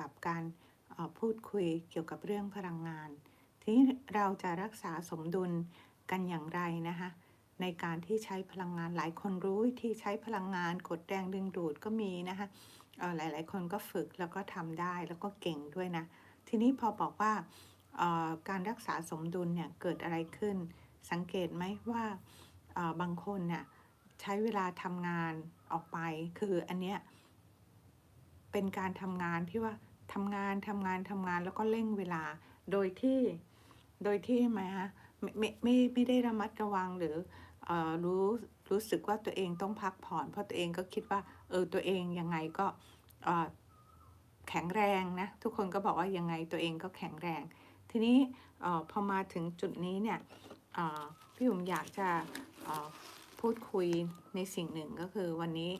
กับการพูดคุยเกี่ยวกับเรื่องพลังงาน ทีนี้เราจะรักษาสมดุลกันอย่างไรนะคะในการที่ใช้พลังงานหลายคนรู้วิธีใช้พลังงานกดแรงดึงดูดก็มีนะคะเอ่อหลายคนก็ฝึกแล้วก็ทำได้แล้วก็เก่งด้วยนะ ทีนี้พอบอกว่าการรักษาสมดุลเนี่ยเกิดอะไรขึ้น สังเกตไหมว่าบางคนเนี่ยใช้เวลาทำงานออกไป คืออันเนี้ย เป็นการทำงานที่ว่าทำงานทำงานทำงานแล้วก็เร่งเวลา โดยที่โดยที่ไหมฮะไม่ไม่ไม่ไม่ได้ระมัดระวังหรือเออรู้รู้สึกว่าตัวเองต้องพักผ่อน เพราะตัวเองก็คิดว่าเออตัวเองยังไงก็เอ่อแข็งแรงนะทุกคนก็บอกว่ายังไงตัวเองก็แข็งแรง ทีนี้เออพอมาถึงจุดนี้เนี่ยเอ่อพี่ผมอยากจะเอ่อพูดคุยในสิ่งหนึ่งก็คือวันนี้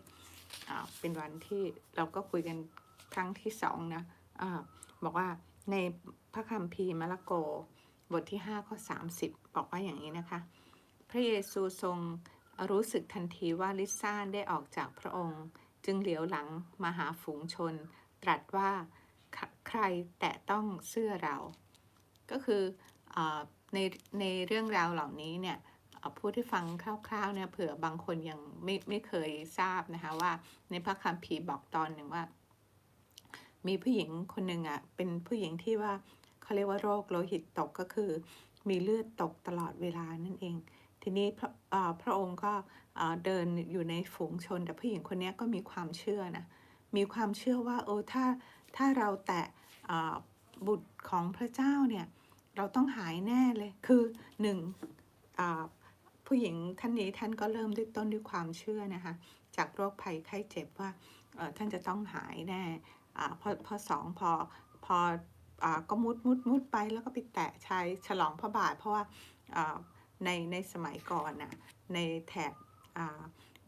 เป็นวันที่เราก็คุยกันครั้งที่สองนะอาบอกว่าในพระคัมภีร์มาระโกบทที่5ข้อ30 บอกว่าอย่างนี้นะคะ พระเยซูทรงรู้สึกทันทีว่าลิซ่านได้ออกจากพระองค์ จึงเหลียวหลังมาหาฝูงชน ตรัสว่าใครแตะต้องเสื้อเรา ก็คืออในในเรื่องราวเหล่านี้เนี่ย พูดให้ฟังคร่าวๆเนี่ยเผื่อบางคนยังไม่ไม่เคยทราบนะคะว่าในพระคัมภีร์บอกตอนหนึ่งว่า มีผู้หญิงคนหนึ่งอะเป็นผู้หญิงที่ว่าเขาเรียกว่าโรคโลหิตตกก็คือ มีเลือดตกตลอดเวลานั่นเอง ทีนี้พระอ่าพระองค์ก็เดินอยู่ในฝูงชน แต่ผู้หญิงคนนี้ก็มีความเชื่อนะมีความเชื่อว่าโอ้ถ้าถ้าเราแตะบุตรของพระเจ้าเนี่ยเราต้องหายแน่เลยคือหนึ่ง ผู้หญิงท่านนี้ท่านก็เริ่มด้วยต้นด้วยความเชื่อนะคะ จากโรคภัยไข้เจ็บว่าท่านจะต้องหายแน่พอพอสองพอพอก็มุดมุดมุดไปแล้วก็ไปแตะชายฉลองพระบาท เพราะว่าในในสมัยก่อนน่ะในแถบ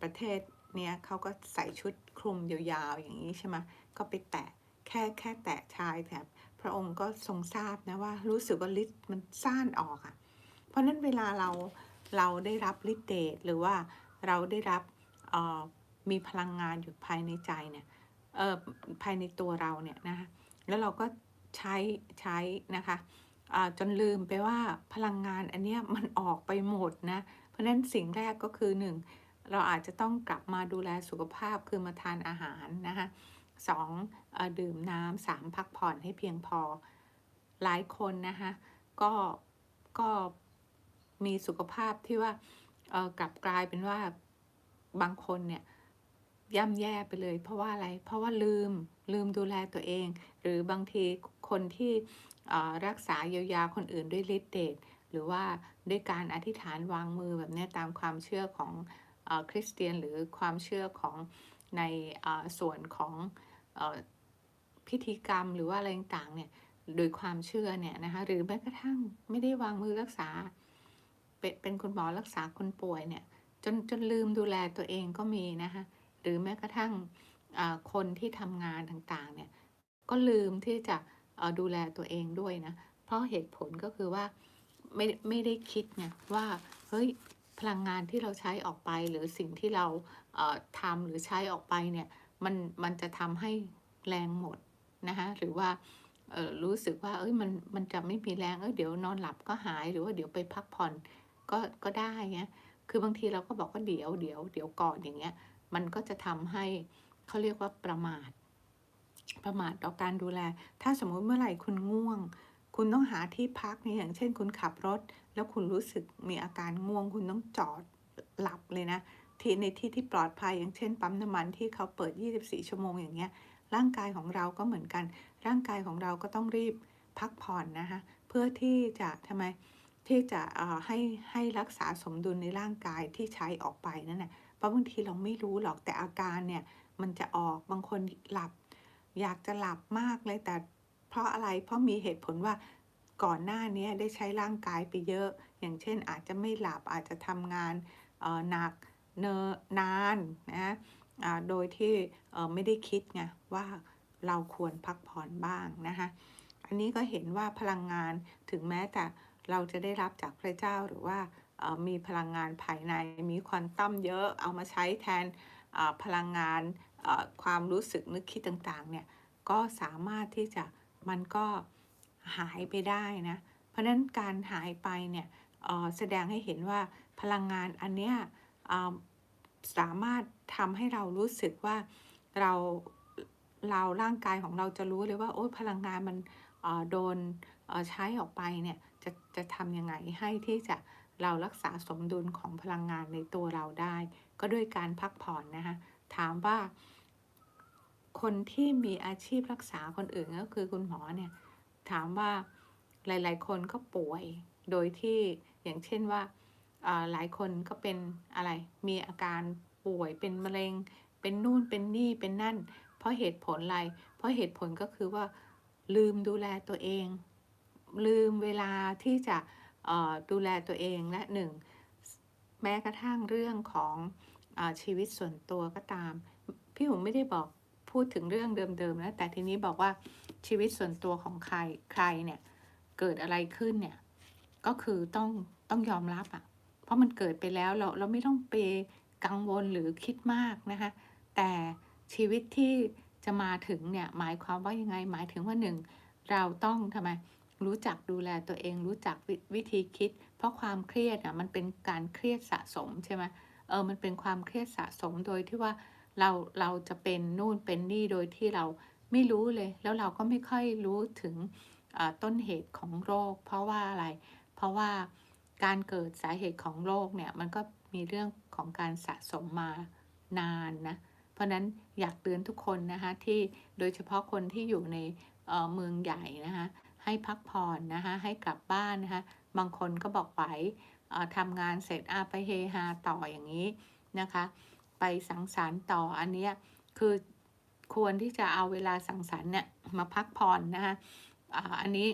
ประเทศเนี้ยเขาก็ใส่ชุดคลุมยาวๆอย่างนี้ใช่ไหมก็ไปแตะแค่แค่แตะชายแถบพระองค์ก็ทรงทราบนะว่ารู้สึกว่าฤทธิ์มันซ่านออกอะ่ะ เพราะนั้นเวลาเรา เราได้รับฤทธิ์เดชหรือว่าเราได้รับมีพลังงานอยู่ภายในใจเนี่ยเออภายในตัวเราเนี่ยนะคะแล้วเราก็ใช้ใช้นะคะจนลืมไปว่าพลังงานอันเนี้ยมันออกไปหมดนะเพราะฉะนั้นสิ่งแรกก็คือหนึ่งเราอาจจะต้องกลับมาดูแลสุขภาพคือมาทานอาหารนะคะสองออดื่มน้ำสามพักผ่อนให้เพียงพอหลายคนนะคะก็ก็ มีสุขภาพที่ว่าเออกลับกลายเป็นว่าบางคนเนี่ยย่ำแย่ไปเลย เพราะว่าอะไร เพราะว่าลืมลืมดูแลตัวเอง หรือบางทีคนที่รักษาเยียวยาคนอื่นด้วยฤทธิ์เดชหรือว่าด้วยการอธิษฐานวางมือแบบนี้ตามความเชื่อของอคริสเตียนหรือความเชื่อของในส่วนของอพิธีกรรมหรือว่าอะไรต่างๆเนี่ยโดยความเชื่อเนี่ยนะคะหรือแม้กระทั่งไม่ได้วางมือรักษา เป็นเป็นคุณหมอรักษาคนป่วยเนี่ยจนจนลืมดูแลตัวเองก็มีนะคะหรือแม้กระทั่งคนที่ทำงานต่างๆเนี่ยก็ลืมที่จะดูแลตัวเองด้วยนะเพราะเหตุผลก็คือว่าไม่ไม่ได้คิดไงว่าเฮ้ยพลังงานที่เราใช้ออกไป หรือสิ่งที่เราเทำหรือใช้ออกไปเนี่ยมันมันจะทำให้แรงหมดนะคะหรือว่ารู้สึกว่าเอ้ยมันมันจะไม่มีแรงเอ้ยเดี๋ยวนอนหลับก็หายหรือว่าเดี๋ยวไปพักผ่อน ก็ก็ได้เงี้ยคือบางทีเราก็บอกว่าเดี๋ยวเดี๋ยวเดี๋ยวก่อนอย่างเงี้ย มันก็จะทำให้เขาเรียกว่าประมาท ประมาทต่อการดูแล ถ้าสมมุติเมื่อไหร่คุณง่วง คุณต้องหาที่พักเนี่อย่างเช่น คุณขับรถ แล้วคุณรู้สึกมีอาการง่วง คุณต้องจอดหลับเลยนะที่ในที่ที่ปลอดภัยอย่างเช่น ปั๊มน้ำมันที่เขาเปิด 24 ชั่วโมงอย่างเงี้ย ร่างกายของเราก็เหมือนกัน ร่างกายของเราก็ต้องรีบพักผ่อนนะคะ เพื่อที่จะทำไม ที่จะให้ให้รักษาสมดุลในร่างกายที่ใช้ออกไปนั่นแหละเพราะบางทีเราไม่รู้หรอกแต่อาการเนี่ยมันจะออกบางคนหลับ อยากจะหลับมากเลยแต่เพราะอะไรเพราะมีเหตุผลว่าก่อนหน้านี้ได้ใช้ร่างกายไปเยอะ อย่างเช่นอาจจะไม่หลับอาจจะทำงานหนักเนนานนะโดยที่ไม่ได้คิดไงว่าเราควรพักผ่อนบ้างนะคะอันนี้ก็เห็นว่าพลังงานถึงแม้แต่ เราจะได้รับจากพระเจ้าหรือว่ามีพลังงานภายในมีควอนตัมเยอะเอามาใช้แทนพลังงานความรู้สึกนึกคิดต่างๆเนี่ยก็สามารถที่จะมันก็หายไปได้นะเพราะนั้นการหายไปเนี่ยแสดงให้เห็นว่าพลังงานอันเนี้ยสามารถทำให้เรารู้สึกว่าเราเราร่างกายของเราจะรู้เลยว่าโอ้พลังงานมันโดนใช้ออกไปเนี่ย จะจะทำยังไงให้ที่จะเรารักษาสมดุลของพลังงานในตัวเราได้ ก็ด้วยการพักผ่อนนะคะถามว่า คนที่มีอาชีพรักษาคนอื่นก็คือคุณหมอเนี่ยถามว่าหลาย ๆ คนก็ป่วยโดยที่อย่างเช่นว่าหลายคนก็เป็นอะไร มีอาการป่วยเป็นมะเร็ง เป็นนู่นเป็นนี่เป็นนั่น เพราะเหตุผลอะไร เพราะเหตุผลก็คือว่าลืมดูแลตัวเอง ลืมเวลาที่จะดูแลตัวเองและหนึ่งแม้กระทั่งเรื่องของอชีวิตส่วนตัวก็ตาม พี่ผมไม่ได้บอกพูดถึงเรื่องเดิมๆนะแต่ทีนี้บอกว่าชีวิตส่วนตัวของใครใครเนี่ยเกิดอะไรขึ้นเนี่ยก็คือต้องต้องยอมรับอะ่ะ เพราะมันเกิดไปแล้วเราเราไม่ต้องไปกังวลหรือคิดมากนะคะแต่ชีวิตที่จะมาถึงเนี่ยหมายความว่ายังไงหมายถึงว่าหนึ่งเราต้องทำไม รู้จักดูแลตัวเอง รู้จักววิธีคิด เพราะความเครียดอะมันเป็นการเครียดสะสมใช่ไหมเออมันเป็นความเครียดสะสมโดยที่ว่าเราเราจะเป็นนู่นเป็นนี่โดยที่เราไม่รู้เลย แล้วเราก็ไม่ค่อยรู้ถึงต้นเหตุของโรค เพราะว่าอะไร เพราะว่าการเกิดสาเหตุของโรคเนี่ยมันก็มีเรื่องของการสะสมมานานนะเพราะนั้นอยากเตือนทุกคนนะคะที่โดยเฉพาะคนที่อยู่ในเเมืองใหญ่นะคะ ให้พักผ่อนนะคะ ให้กลับบ้านนะคะ บางคนก็บอกไหวทำงานเสร็จอาไปเฮฮาต่ออย่างนี้นะคะ ไปสังสรรค์ต่ออันนี้คือควรที่จะเอาเวลาสังสรรค์เนี่ยมาพักผ่อนนะคะอันนี้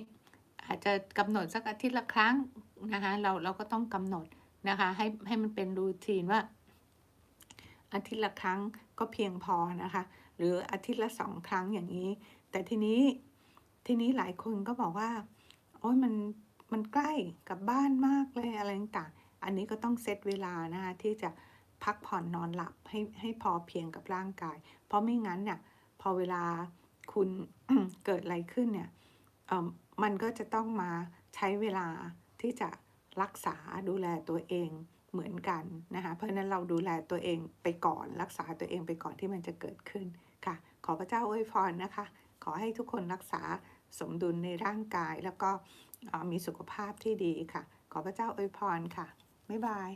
อาจจะกำหนดสักอาทิตย์ละครั้งนะคะเราเราก็ต้องกำหนดนะคะให้ให้มันเป็นรูทีนว่า อาทิตย์ละครั้งก็เพียงพอนะคะ หรืออาทิตย์ละสองครั้งอย่างนี้ แต่ทีนี้ ทีนี้หลายคนก็บอกว่า โอ้ยมันมันใกล้กับบ้านมากเลยอะไรต่างอันนี้ก็ต้องเซตเวลานะคะที่จะพักผ่อนนอนหลับให้ให้พอเพียงกับร่างกาย เพราะไม่งั้นเนี่ยพอเวลาคุณเกิดอะไรขึ้นเนี่ยมันก็จะต้องมาใช้เวลาที่จะรักษาดูแลตัวเองเหมือนกันนะคะเพราะฉะนั้นเราดูแลตัวเองไปก่อน รักษาตัวเองไปก่อนที่มันจะเกิดขึ้นค่ะ ขอพระเจ้าอวยพรนะคะ ขอให้ทุกคนรักษาสมดุลในร่างกายแล้วก็มีสุขภาพที่ดีค่ะ ขอพระเจ้าอวยพรค่ะ บ๊ายบาย